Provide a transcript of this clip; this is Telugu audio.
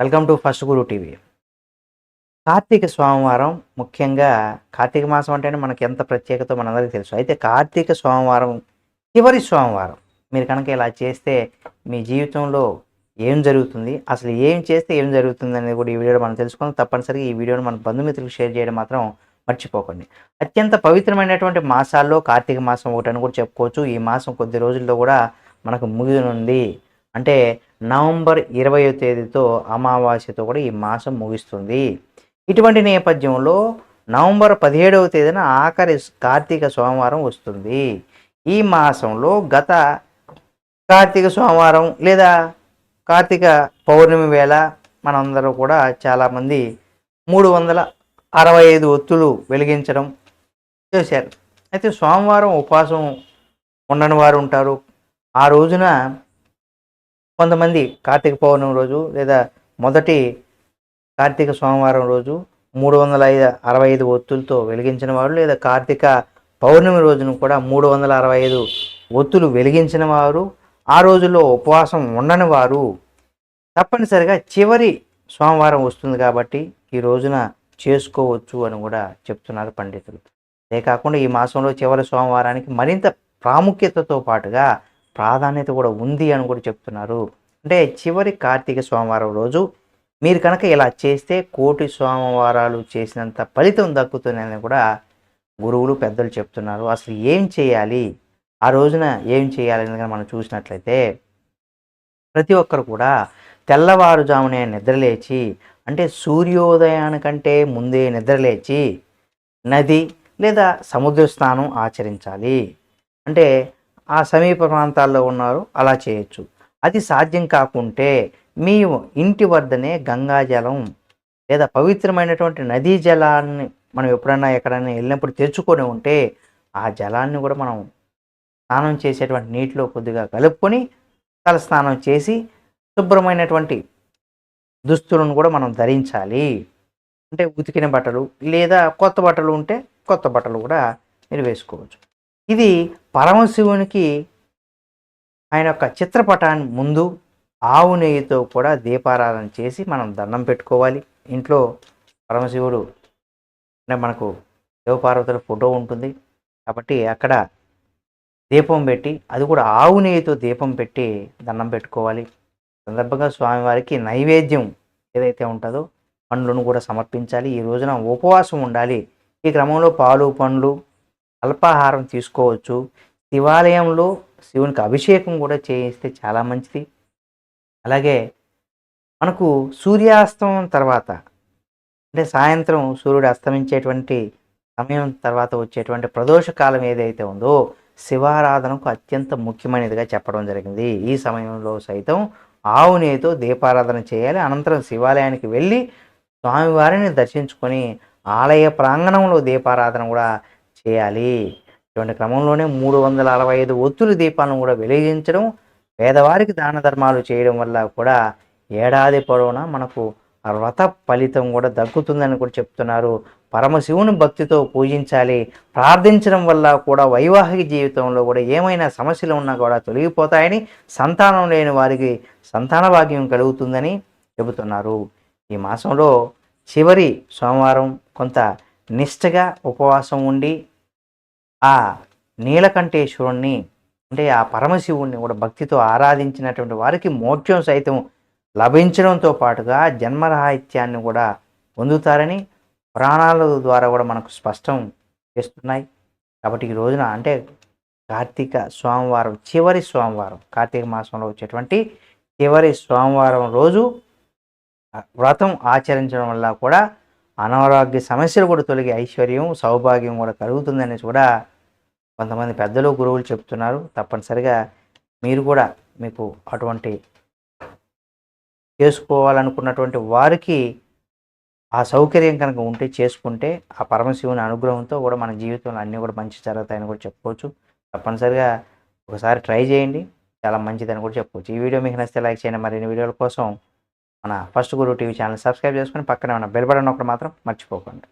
Welcome to first Guru TV. Kartika సోమవారం ముఖ్యంగా కార్తీక మాసం అంటేనే మనకి ఎంత ప్రత్యేకత మనందరికీ తెలుసు. అయితే కార్తీక సోమవారం చివరి సోమవారం మీరు కనుక ఇలా చేస్తే మీ జీవితంలో ఏం జరుగుతుంది? అసలు ఏం చేస్తే ఏం జరుగుతుంది అనేది కూడా ఈ వీడియోలో మనం తెలుసుకుందాం. తప్పనిసరిగా ఈ వీడియోని మన బంధుమిత్రులకు షేర్ చేయడం మాత్రం మర్చిపోకండి. అత్యంత పవిత్రమైనటువంటి మాసాల్లో కార్తీక మాసం ఒకటని కూడా చెప్పుకోవచ్చు. ఈ మాసం కొద్ది రోజుల్లో కూడా మనకు ముగినుంది అంటే నవంబర్ ఇరవయో తేదీతో అమావాస్యతో కూడా ఈ మాసం ముగిస్తుంది. ఇటువంటి నేపథ్యంలో నవంబర్ పదిహేడవ తేదీన ఆఖరి కార్తీక సోమవారం వస్తుంది. ఈ మాసంలో గత కార్తీక సోమవారం లేదా కార్తీక పౌర్ణమి వేళ మనందరూ కూడా చాలామంది మూడు వందల అరవై ఐదు ఒత్తులు వెలిగించడం చేశారు. అయితే సోమవారం ఉపవాసం ఉండని వారు ఉంటారు. ఆ రోజున కొంతమంది కార్తీక పౌర్ణమి రోజు లేదా మొదటి కార్తీక సోమవారం రోజు మూడు వందల ఐదు అరవై ఐదు ఒత్తులతో వెలిగించిన వారు లేదా కార్తీక పౌర్ణమి రోజును కూడా మూడు వందల అరవై ఐదు ఒత్తులు వెలిగించిన వారు ఆ రోజుల్లో ఉపవాసం ఉండని వారు తప్పనిసరిగా చివరి సోమవారం వస్తుంది కాబట్టి ఈ రోజున చేసుకోవచ్చు అని కూడా చెప్తున్నారు పండితులు. అదే కాకుండా ఈ మాసంలో చివరి సోమవారానికి మరింత ప్రాముఖ్యతతో పాటుగా ప్రాధాన్యత కూడా ఉంది అని కూడా చెప్తున్నారు. అంటే చివరి కార్తీక సోమవారం రోజు మీరు కనుక ఇలా చేస్తే కోటి సోమవారాలు చేసినంత ఫలితం దక్కుతుందని కూడా గురువులు పెద్దలు చెప్తున్నారు. అసలు ఏం చేయాలి? ఆ రోజున ఏం చేయాలి అని మనం చూసినట్లయితే ప్రతి ఒక్కరు కూడా తెల్లవారుజామునే నిద్రలేచి అంటే సూర్యోదయానికంటే ముందే నిద్రలేచి నది లేదా సముద్ర స్నానం ఆచరించాలి. అంటే ఆ సమీప ప్రాంతాల్లో ఉన్నారు. అలా చేయొచ్చు. అది సాధ్యం కాకుంటే మీ ఇంటి వద్దనే గంగాజలం లేదా పవిత్రమైనటువంటి నదీ జలాన్ని మనం ఎప్పుడైనా ఎక్కడైనా వెళ్ళినప్పుడు తెచ్చుకొని ఉంటే ఆ జలాన్ని కూడా మనం స్నానం చేసేటువంటి నీటిలో కొద్దిగా కలుపుకొని తల స్నానం చేసి శుభ్రమైనటువంటి దుస్తులను కూడా మనం ధరించాలి. అంటే ఉతికిన బట్టలు లేదా కొత్త బట్టలు ఉంటే కొత్త బట్టలు కూడా మీరు వేసుకోవచ్చు. ఇది పరమశివునికి ఆయన యొక్క చిత్రపటాన్ని ముందు ఆవు నెయ్యితో కూడా దీపారాధన చేసి మనం దండం పెట్టుకోవాలి. ఇంట్లో పరమశివుడు అంటే మనకు శివపార్వతుల ఫోటో ఉంటుంది. కాబట్టి అక్కడ దీపం పెట్టి అది కూడా ఆవు నెయ్యితో దీపం పెట్టి దండం పెట్టుకోవాలి. సందర్భంగా స్వామివారికి నైవేద్యం ఏదైతే ఉంటుందో పండ్లను కూడా సమర్పించాలి. ఈ రోజున ఉపవాసం ఉండాలి. ఈ క్రమంలో పాలు పండ్లు అల్పాహారం తీసుకోవచ్చు. శివాలయంలో శివునికి అభిషేకం కూడా చేయిస్తే చాలా మంచిది. అలాగే మనకు సూర్యాస్తమం తర్వాత అంటే సాయంత్రం సూర్యుడు అస్తమించేటువంటి సమయం తర్వాత వచ్చేటువంటి ప్రదోష కాలం ఏదైతే ఉందో శివారాధనకు అత్యంత ముఖ్యమైనదిగా చెప్పడం జరిగింది. ఈ సమయంలో సైతం ఆవు నేతో దీపారాధన చేయాలి. అనంతరం శివాలయానికి వెళ్ళి స్వామివారిని దర్శించుకొని ఆలయ ప్రాంగణంలో దీపారాధన కూడా చేయాలి. ఇటువంటి క్రమంలోనే మూడు వందల అరవై ఐదు ఒత్తులు దీపాలను కూడా వెలిగించడం పేదవారికి దాన ధర్మాలు చేయడం వల్ల కూడా ఏడాది పొడవునా మనకు వ్రత ఫలితం కూడా దక్కుతుందని కూడా చెప్తున్నారు. పరమశివుని భక్తితో పూజించాలి. ప్రార్థించడం వల్ల కూడా వైవాహిక జీవితంలో కూడా ఏమైనా సమస్యలు ఉన్నా కూడా తొలగిపోతాయని సంతానం లేని వారికి సంతాన భాగ్యం కలుగుతుందని చెబుతున్నారు. ఈ మాసంలో చివరి సోమవారం కొంత నిష్టగా ఉపవాసం ఉండి ఆ నీలకంఠేశ్వరుణ్ణి అంటే ఆ పరమశివుణ్ణి కూడా భక్తితో ఆరాధించినటువంటి వారికి మోక్షం సైతం లభించడంతో పాటుగా జన్మరాహిత్యాన్ని కూడా పొందుతారని పురాణాల ద్వారా కూడా మనకు స్పష్టం చేస్తున్నాయి. కాబట్టి ఈ రోజున అంటే కార్తీక సోమవారం చివరి సోమవారం కార్తీక మాసంలో వచ్చేటువంటి చివరి సోమవారం రోజు వ్రతం ఆచరించడం వల్ల కూడా అనారోగ్య సమస్యలు కూడా తొలగి ఐశ్వర్యం సౌభాగ్యం కూడా కలుగుతుందని కూడా కొంతమంది పెద్దలు గురువులు చెప్తున్నారు. తప్పనిసరిగా మీరు కూడా మీకు అటువంటి చేసుకోవాలనుకున్నటువంటి వారికి ఆ సౌకర్యం కనుక ఉంటే చేసుకుంటే ఆ పరమశివుని అనుగ్రహంతో కూడా మన జీవితంలో అన్నీ కూడా మంచి జరుగుతాయని కూడా చెప్పుకోవచ్చు. తప్పనిసరిగా ఒకసారి ట్రై చేయండి. చాలా మంచిదని కూడా చెప్పుకోవచ్చు. ఈ వీడియో మీకు నచ్చితే లైక్ చేయండి. మరిన్ని వీడియోల కోసం మన first Guru TV channel subscribe చేసుకొని పక్కనే ఉన్న బెల్ బటన్ ఒకటి మాత్రం మర్చిపోకండి.